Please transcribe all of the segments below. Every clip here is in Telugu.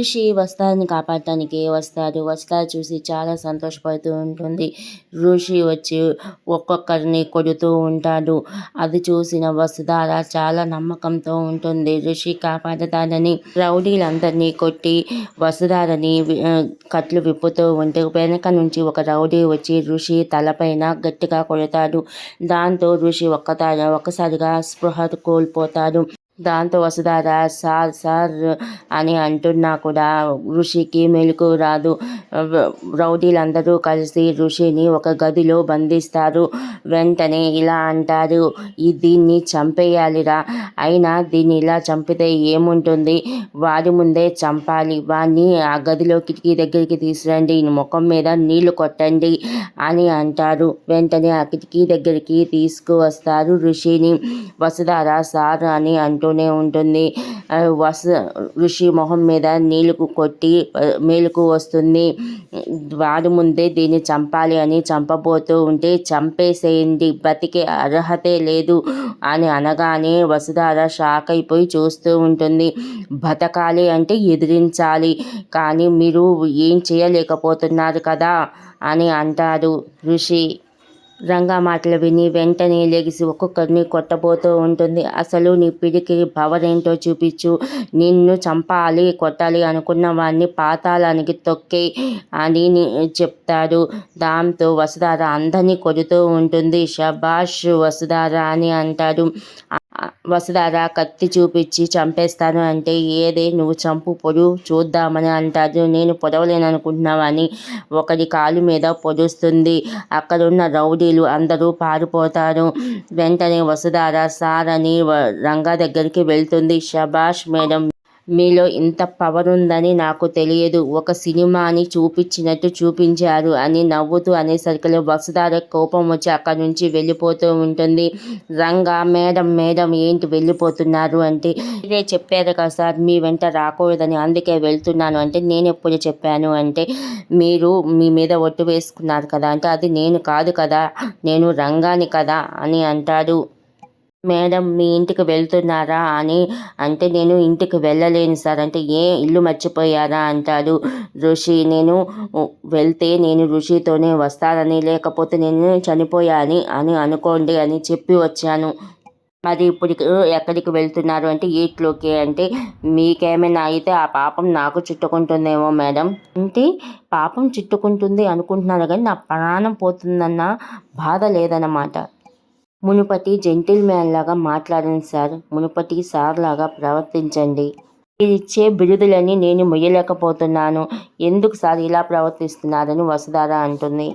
ఋషి వస్త్రాన్ని కాపాడటానికి వస్తారు వస్త్రాలు చూసి చాలా సంతోషపడుతూ ఉంటుంది. ఋషి వచ్చి ఒక్కొక్కరిని కొడుతూ ఉంటాడు. అది చూసిన వసుధార చాలా నమ్మకంతో ఉంటుంది. ఋషి కాపాడతాడని రౌడీలందరినీ కొట్టి వసుధారని కట్లు విప్పుతూ ఉంటే వెనక నుంచి ఒక రౌడీ వచ్చి ఋషి తలపైన గట్టిగా కొడతాడు. దాంతో ఋషి ఒక్కతా ఒక్కసారిగా స్పృహ కోల్పోతాడు. దాంతో వసుధార సార్ సార్ అని అంటున్నా కూడా. ఋషికి మెలకు రాదు. రౌడీలందరూ కలిసి ఋషిని ఒక గదిలో బంధిస్తారు. వెంటనే ఇలా అంటారు. ఈ దీన్ని చంపేయాలిరా. అయినా దీన్ని ఇలా చంపితే ఏముంటుంది? వారి ముందే చంపాలి. వాడిని ఆ గదిలో కిటికీ దగ్గరికి తీసురండి ముఖం మీద నీళ్ళు కొట్టండి అని అంటారు. వెంటనే ఆ కిటికీ దగ్గరికి తీసుకువస్తారు ఋషిని. వసుధార సార్ అని చేస్తూనే ఉంటుంది. వస ఋషి మొహం మీద నీళ్ళు కొట్టి మేలుకు వస్తుంది. వారి ముందే దీన్ని చంపాలి అని చంపబోతూ ఉంటే చంపేసేయండి బతికే అర్హతే లేదు అని అనగానే వసుధార షాక్ అయిపోయి చూస్తూ ఉంటుంది. బతకాలి అంటే ఎదిరించాలి కానీ మీరు ఏం చేయలేకపోతున్నారు కదా అని అంటారు ఋషి. రంగా మాటలు విని వెంటనే లెగిసి ఒక్కొక్కరిని కొట్టబోతూ ఉంటుంది. అసలు నీ పిడికి భవరేంటో చూపించు. నిన్ను చంపాలి కొట్టాలి అనుకున్న వాడిని పాతాళానికి తొక్కే అని చెప్తారు చెప్తాడు. దాంతో వసుధార అందరినీ కొడుతూ ఉంటుంది. షబాష్ వసుధార అని అంటాడు. వసుధార కత్తి చూపించి చంపేస్తాను అంటే ఏదే నువ్వు చంపు పొడు చూద్దామని అంటారు. నేను పొడవలేననుకుంటున్నావని ఒకటి ఒకడి కాలు మీద పొడుస్తుంది అక్కడున్న రౌడీలు అందరూ పారిపోతారు. వెంటనే వసుధార సార్ అని రంగా దగ్గరికి వెళ్తుంది. షబాష్ మేడం మీలో ఇంత పవర్ ఉందని నాకు తెలియదు. ఒక సినిమాని చూపించినట్టు చూపించారు అని నవ్వుతూ అనేసరికి వసుధార కోపం వచ్చి అక్కడి నుంచి వెళ్ళిపోతూ ఉంటుంది. రంగా మేడం మేడం ఏంటి వెళ్ళిపోతున్నారు? అంటే ఇదే చెప్పారు కదా సార్ మీ వెంట రాకూడదని అందుకే వెళ్తున్నాను. అంటే నేను ఎప్పుడు చెప్పాను? అంటే మీరు మీ మీద ఒట్టు వేసుకున్నారు కదా. అంటే అది నేను కాదు కదా నేను రంగాని కదా అని అంటాడు. మేడం మీ ఇంటికి వెళ్తున్నారా అని. అంటే నేను ఇంటికి వెళ్ళలేను సార్. అంటే ఏ ఇల్లు మర్చిపోయారా అంటాడు ఋషి. నేను వెళ్తే నేను ఋషితోనే వస్తానని లేకపోతే నేను చనిపోయాని అని అనుకోండి అని చెప్పి వచ్చాను. మరి ఇప్పుడు ఎక్కడికి వెళ్తున్నారు అంటే ఈట్లోకి అంటే మీకేమైనా అయితే ఆ పాపం నాకు చుట్టుకుంటుందేమో మేడం. అంటే పాపం చుట్టుకుంటుంది అనుకుంటున్నారు కానీ నా ప్రాణం పోతుందన్న బాధ లేదన్నమాట. మునుపటి జెంటిల్మ్యాన్ లాగా మాట్లాడండి సార్. మునుపటి సార్ లాగా ప్రవర్తించండి. మీరిచ్చే బిరుదులని నేను మొయ్యలేకపోతున్నాను. ఎందుకు సార్ ఇలా ప్రవర్తిస్తున్నారని వసుధార అంటుంది.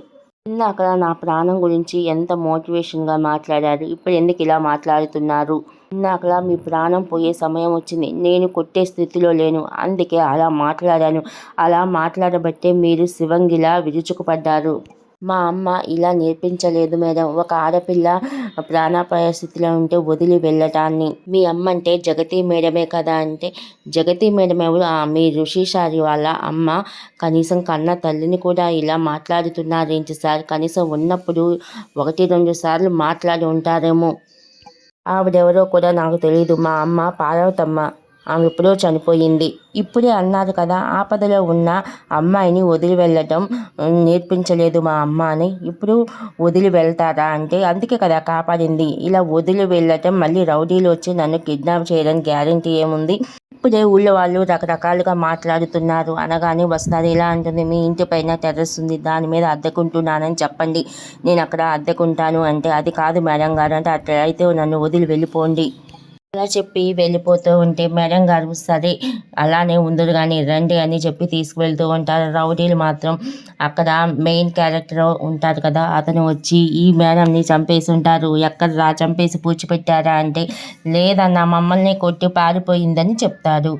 అక్కడ నా ప్రాణం గురించి ఎంత మోటివేషన్గా మాట్లాడారు. ఇప్పుడు ఎందుకు ఇలా మాట్లాడుతున్నారు? ఇందాకలా మీ ప్రాణం పోయే సమయం వచ్చింది. నేను కొట్టే స్థితిలో లేను. అందుకే అలా మాట్లాడాను. అలా మాట్లాడబట్టే మీరు శివంగిలా విరుచుకుపడ్డారు. మా అమ్మ ఇలా నేర్పించలేదు మేడం. ఒక ఆడపిల్ల ప్రాణాపాయ స్థితిలో ఉంటే వదిలి వెళ్ళటాన్ని. మీ అమ్మ అంటే జగతి మేడమే కదా అంటే. జగతి మేడం ఎవరు? "ఆ, మీ ఋషిశారి వాళ్ళ అమ్మ. కనీసం కన్న తల్లిని కూడా ఇలా మాట్లాడుతున్నారేంటి సార్? కనీసం ఉన్నప్పుడు ఒకటి రెండు సార్లు మాట్లాడి ఉంటారేమో. ఆవిడెవరో కూడా నాకు తెలియదు మా అమ్మ పార్వతమ్మ. ఆమె ఎప్పుడో చనిపోయింది. ఇప్పుడే అన్నారు కదా ఆపదలో ఉన్న అమ్మాయిని వదిలి వెళ్ళటం నేర్పించలేదు మా అమ్మ అని. ఇప్పుడు వదిలి వెళ్తారా అంటే అందుకే కదా కాపాడింది. ఇలా వదిలి వెళ్ళటం మళ్ళీ రౌడీలు వచ్చి నన్ను కిడ్నాప్ చేయడం గ్యారంటీ ఏముంది? ఇప్పుడే ఊళ్ళో వాళ్ళు రకరకాలుగా మాట్లాడుతున్నారు. అనగానే వస్తారు ఇలా అంటుంది మీ ఇంటి పైన టెర్రస్ ఉంది దాని మీద అద్దెకుంటున్నానని చెప్పండి. నేను అక్కడ అద్దెకుంటాను అంటే అది కాదు మేడం గారు అంటే అట్లా అయితే నన్ను వదిలి వెళ్ళిపోండి. అలా చెప్పి వెళ్ళిపోతూ ఉంటే మేడం గారు సరే అలానే ఉందరు కానీ రండి అని చెప్పి తీసుకువెళ్తూ ఉంటారు. రౌడీలు మాత్రం అక్కడ మెయిన్ క్యారెక్టర్ ఉంటారు కదా అతను వచ్చి ఈ మేడంని చంపేసి ఉంటారు ఎక్కడ రా చంపేసి పూడ్చిపెట్టారా అంటే లేదన్న మమ్మల్ని కొట్టి పారిపోయిందని చెప్తారు.